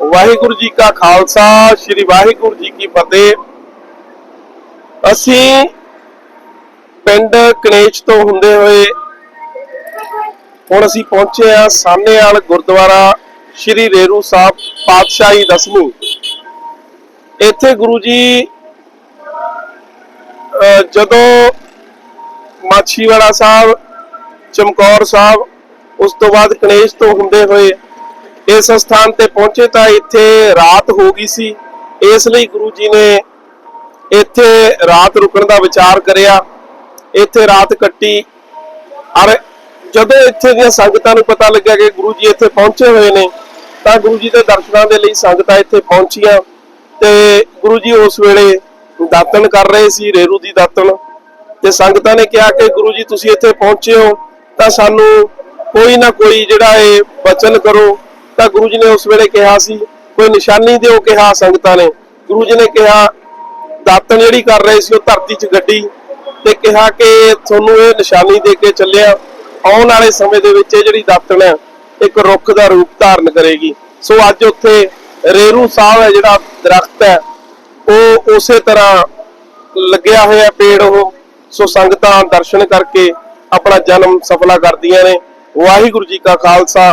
ਵਾਹਿਗੁਰੂ ਜੀ ਕਾ ਖਾਲਸਾ, ਸ੍ਰੀ ਵਾਹਿਗੁਰੂ ਜੀ ਕੀ ਫਤਿਹ। ਅਸੀਂ ਪਿੰਡ ਕਨੇਚ ਤੋਂ ਹੁੰਦੇ ਹੋਏ ਹੁਣ ਅਸੀਂ ਪਹੁੰਚੇ ਆ ਸਾਹਨੇਵਾਲ ਗੁਰਦੁਆਰਾ ਸ੍ਰੀ ਰੇਰੂ ਸਾਹਿਬ ਪਾਤਸ਼ਾਹੀ ਦਸਵੀਂ। ਇੱਥੇ ਗੁਰੂ ਜੀ ਅਹ ਜਦੋਂ ਮਾਛੀਵਾੜਾ ਸਾਹਿਬ, ਚਮਕੌਰ ਸਾਹਿਬ, ਉਸ ਤੋਂ ਬਾਅਦ ਕਨੇਸ਼ ਤੋਂ ਹੁੰਦੇ ਹੋਏ ਇਸ ਸਥਾਨ ਤੇ ਪਹੁੰਚੇ ਤਾਂ ਇੱਥੇ ਰਾਤ ਹੋ ਗਈ ਸੀ। ਇਸ ਲਈ ਗੁਰੂ ਜੀ ਨੇ ਇੱਥੇ ਰਾਤ ਰੁਕਣ ਦਾ ਵਿਚਾਰ ਕਰਿਆ। ਇੱਥੇ ਰਾਤ ਕੱਟੀ। ਔਰ ਜਦੋਂ ਇੱਥੇ ਦੀਆਂ ਸੰਗਤਾਂ ਨੂੰ ਪਤਾ ਲੱਗਿਆ ਕਿ ਗੁਰੂ ਜੀ ਇੱਥੇ ਪਹੁੰਚੇ ਹੋਏ ਨੇ, ਤਾਂ ਗੁਰੂ ਜੀ ਦੇ ਦਰਸ਼ਨਾਂ ਦੇ ਲਈ ਸੰਗਤਾਂ ਇੱਥੇ ਪਹੁੰਚੀਆਂ ਤੇ ਗੁਰੂ ਜੀ ਉਸ ਵੇਲੇ ਦਾਤਨ ਕਰ ਰਹੇ ਸੀ, ਰੇਰੂ ਦੀ ਦਾਤਨ ਤੇ ਸੰਗਤਾਂ ਨੇ ਕਿਹਾ ਕਿ ਗੁਰੂ ਜੀ, ਤੁਸੀਂ ਇੱਥੇ ਪਹੁੰਚੇ ਹੋ, ਤਾਂ ਸਾਨੂੰ ਕੋਈ ਨਾ ਕੋਈ ਜਿਹੜਾ ਇਹ ਬਚਨ ਕਰੋ। ਤਾਂ ਗੁਰੂ ਜੀ ਨੇ ਉਸ ਵੇਲੇ ਕਿਹਾ ਸੀ, ਕੋਈ ਨਿਸ਼ਾਨੀ ਦਿਓ ਕਿਹਾ ਸੰਗਤਾਂ ਨੇ। ਗੁਰੂ ਜੀ ਨੇ ਕਿਹਾ ਦਾਤਨ ਜਿਹੜੀ ਕਰ ਰਹੇ ਸੀ ਉਹ ਧਰਤੀ 'ਚ ਗੱਡੀ ਤੇ ਕਿਹਾ ਕਿ ਤੁਹਾਨੂੰ ਇਹ ਨਿਸ਼ਾਨੀ ਦੇ ਕੇ ਚੱਲਿਆ। ਆਉਣ ਵਾਲੇ ਸਮੇਂ ਦੇ ਵਿੱਚ ਇਹ ਜਿਹੜੀ ਦਾਤਨ ਹੈ, ਇੱਕ ਰੁੱਖ ਦਾ ਰੂਪ ਧਾਰਨ ਕਰੇਗੀ। ਸੋ ਅੱਜ ਉੱਥੇ ਰੇਰੂ ਸਾਹਿਬ ਹੈ ਜਿਹੜਾ ਦਰਖਤ ਹੈ, ਉਹ ਉਸੇ ਤਰ੍ਹਾਂ ਲੱਗਿਆ ਹੋਇਆ ਪੇੜ ਉਹ। ਸੋ ਸੰਗਤਾਂ ਦਰਸ਼ਨ ਕਰਕੇ ਆਪਣਾ ਜਨਮ ਸਫਲਾ ਕਰਦੀਆਂ ਨੇ। ਵਾਹਿਗੁਰੂ ਜੀ ਕਾ ਖਾਲਸਾ